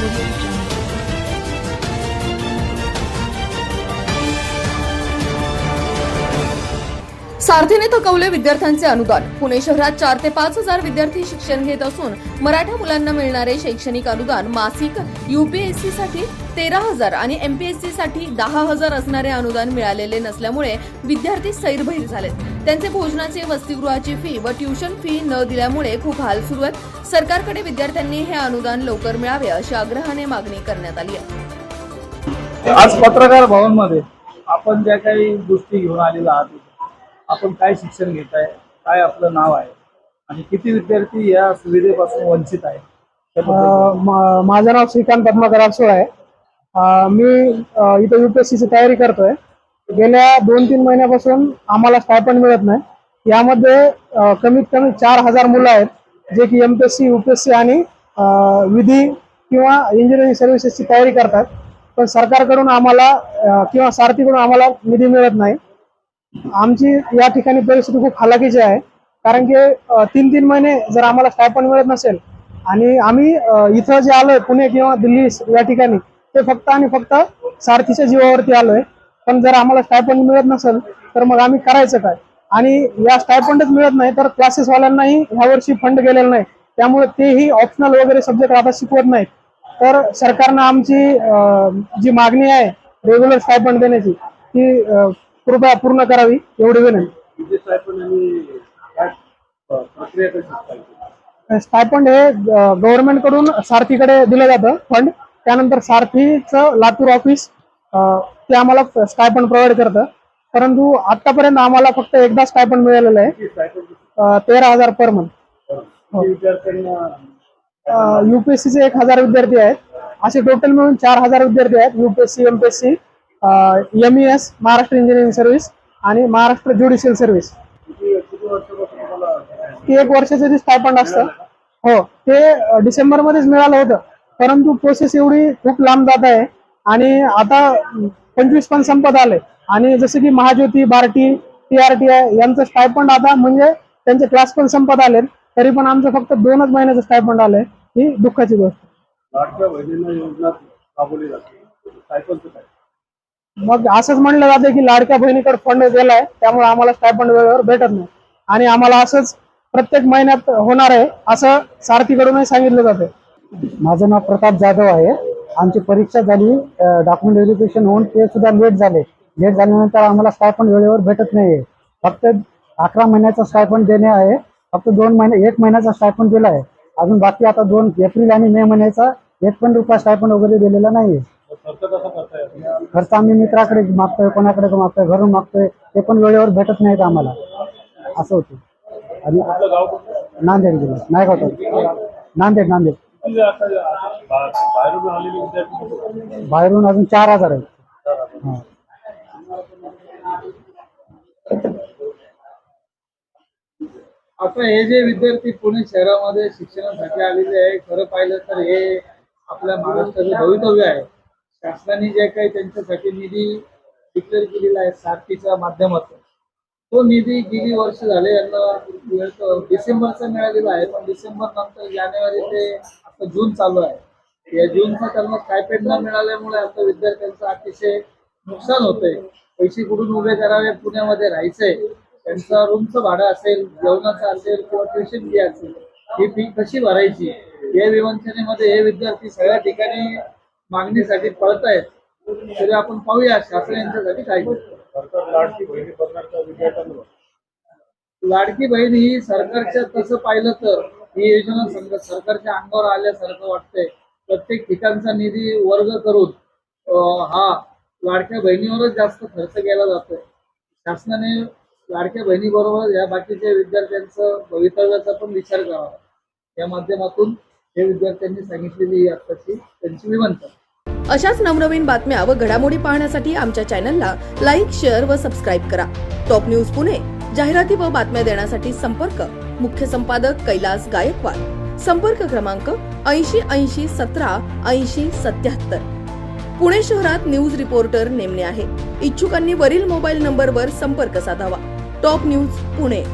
Thank you. सारथीने थकवले विद्यार्थ्यांचे अनुदान. पुणे शहरात चार ते पाच हजार विद्यार्थी शिक्षण घेत असून मराठा मुलांना मिळणारे शैक्षणिक अनुदान मासिक युपीएससी साठी तेरा हजार आणि एमपीएससी साठी दहा हजार असणारे अनुदान मिळालेले नसल्यामुळे विद्यार्थी सैरभैर झालेत. त्यांचे भोजनाचे वसतिगृहाची फी व ट्युशन फी न दिल्यामुळे खूप हाल सुरू आहेत. सरकारकडे विद्यार्थ्यांनी हे अनुदान लवकर मिळावे अशी आग्रहाने मागणी करण्यात आली आहे. आज पत्रकार भवनमध्ये आपण ज्या काही गोष्टी घेऊन आलेला आहात आपण काय शिक्षण घेत आहे काय आपलं नाव आहे आणि किती विद्यार्थी या सुविधेपासून वंचित आहे माझं नाव श्रीकांत पद्माकर आरसोळ आहे. मी इथं युपीएससीची तयारी करतोय. गेल्या दोन तीन महिन्यापासून आम्हाला स्टायपंड मिळत नाही. यामध्ये कमीत कमी चार हजार मुलं आहेत जे की एमपीएससी युपीएससी आणि विधी किंवा इंजिनिअरिंग सर्व्हिसेसची तयारी करतात. पण सरकारकडून आम्हाला किंवा सारथीकडून आम्हाला निधी मिळत नाही. आमची या ठिकाणी परिस्थिती खूप हालाकीची आहे. कारण की तीन तीन महिने जर आम्हाला स्टायपण मिळत नसेल आणि आम्ही इथं जे आलोय पुणे किंवा दिल्ली या ठिकाणी ते फक्त आणि फक्त सारथीच्या जीवावरती आलोय. पण जर आम्हाला स्टायपंड मिळत नसेल तर मग आम्ही करायचं काय? आणि या स्टायपंडच मिळत नाही तर क्लासेसवाल्यांनाही ह्या वर्षी फंड गेलेला नाही. त्यामुळे तेही ऑप्शनल वगैरे सब्जेक्ट आता शिकवत नाहीत. तर सरकारनं आमची जी मागणी आहे रेग्युलर स्टायपंड देण्याची ती कृपया पूर्ण करावी एवढी विनंती. स्टायपंड हे गव्हर्नमेंटकडून सारथीकडे दिलं जातं फंड त्यानंतर सारथीचं लातूर ऑफिस ते आम्हाला स्टायपंड प्रोव्हाइड करतं. परंतु आतापर्यंत आम्हाला फक्त एकदा स्टायपंड मिळालेलं आहे. तेरा हजार पर मंथ युपीएससीचे एक हजार विद्यार्थी आहेत. असे टोटल मिळून चार हजार विद्यार्थी आहेत. UPSC MPSC MES S Maharashtra engineering service आणि महाराष्ट्र ज्युडिशियल सर्व्हिस ते एक वर्षाचं जे स्टायपंड असतं. हो ते डिसेंबर मध्येच मिळालं होतं. परंतु प्रोसेस एवढी खूप लांब जात आहे आणि आता पंचवीस पण संपत आले. आणि जसं की महाज्योती बार्टी टी आय यांचं स्टायपंड आता म्हणजे त्यांचे क्लास पण संपत आले तरी पण आमचं फक्त दोनच महिन्याचं स्टायपंड आलंय. ही दुःखाची गोष्ट. मग असंच म्हणलं जातं की लाडक्या बहिणीकडे फंड दिलाय त्यामुळे आम्हाला स्टायपंड वेळेवर भेटत नाही. आणि आम्हाला असंच प्रत्येक महिन्यात होणार आहे असं सारथीकडूनही सांगितलं जातं. माझं नाव प्रताप जाधव आहे. आमची परीक्षा झाली डॉक्युमेंट व्हेरिफिकेशन होऊन ते सुद्धा लेट झाले. लेट झाल्यानंतर आम्हाला स्टायपंड वेळेवर भेटत नाहीये. फक्त अकरा महिन्याचा स्टायपंड देणे आहे. फक्त दोन महिने एक महिन्याचा स्टायपंड दिला आहे. अजून बाकी आता दोन एप्रिल आणि मे महिन्याचा एक पण रुपया स्टायपंड वगैरे दिलेला नाहीये. खर्च आम्ही मित्राकडे मागतोय कोणाकडे मागतोय घरून मागतोय ते पण वेळेवर भेटत नाहीत आम्हाला. असं होतं. आणि नांदेड जिल्हा नाही तालुका. नांदेड नांदेड. बाहेरून अजून चार हजार आहेत. आता हे जे विद्यार्थी पुणे शहरामध्ये शिक्षणासाठी आलेले आहे खरं पाहिलं तर हे आपल्या महाराष्ट्राचं भवितव्य आहे. शासनाने जे काही त्यांच्यासाठी निधी डिक्लेअर केलेला आहे सारथीच्या माध्यमातून. तो निधी गेली वर्ष झाले यांना मिळतो डिसेंबरचा मिळालेला आहे पण डिसेंबर नंतर जानेवारी ते आता जून चालू आहे. या जूनचा त्यांना स्टायपेंड न मिळाल्यामुळे आता विद्यार्थ्यांचं अतिशय नुकसान होतंय. पैसे कुठून उभे करावे? पुण्यामध्ये राहायचंय. त्यांचं रूमचं भाडं असेल जेवणाचं असेल किंवा ट्युशन फी असेल ही फी कशी भरायची? या विवंचनेमध्ये हे विद्यार्थी सगळ्या ठिकाणी मागणीसाठी पळत आहेत तरी आपण पाहूया शासन यांच्यासाठी काय लाडकी बहिणी ही सरकारच्या तसं पाहिलं तर ही योजना सरकारच्या अंगावर आल्यासारखं वाटतंय. प्रत्येक ठिकाणचा निधी वर्ग करून हा लाडक्या बहिणीवरच जास्त खर्च केला जातोय शासनाने लाडक्या बहिणीबरोबर या बाकीच्या विद्यार्थ्यांचं भवितव्याचा पण विचार करावा. या माध्यमातून हे विद्यार्थ्यांनी सांगितलेली आत्ताची त्यांची विनंती. अशाच नवनवीन बातम्या व घडामोडी पाहण्यासाठी आमच्या चॅनलला लाईक शेअर व सबस्क्राईब करा. टॉप न्यूज पुणे जाहिराती व बातम्या देण्यासाठी संपर्क. मुख्य संपादक कैलास गायकवाड. संपर्क क्रमांक ऐंशी ऐंशी सतरा ऐंशी सत्याहत्तर. पुणे शहरात न्यूज रिपोर्टर नेमणे आहे. इच्छुकांनी वरील मोबाईल नंबरवर संपर्क साधावा. Top news Pune.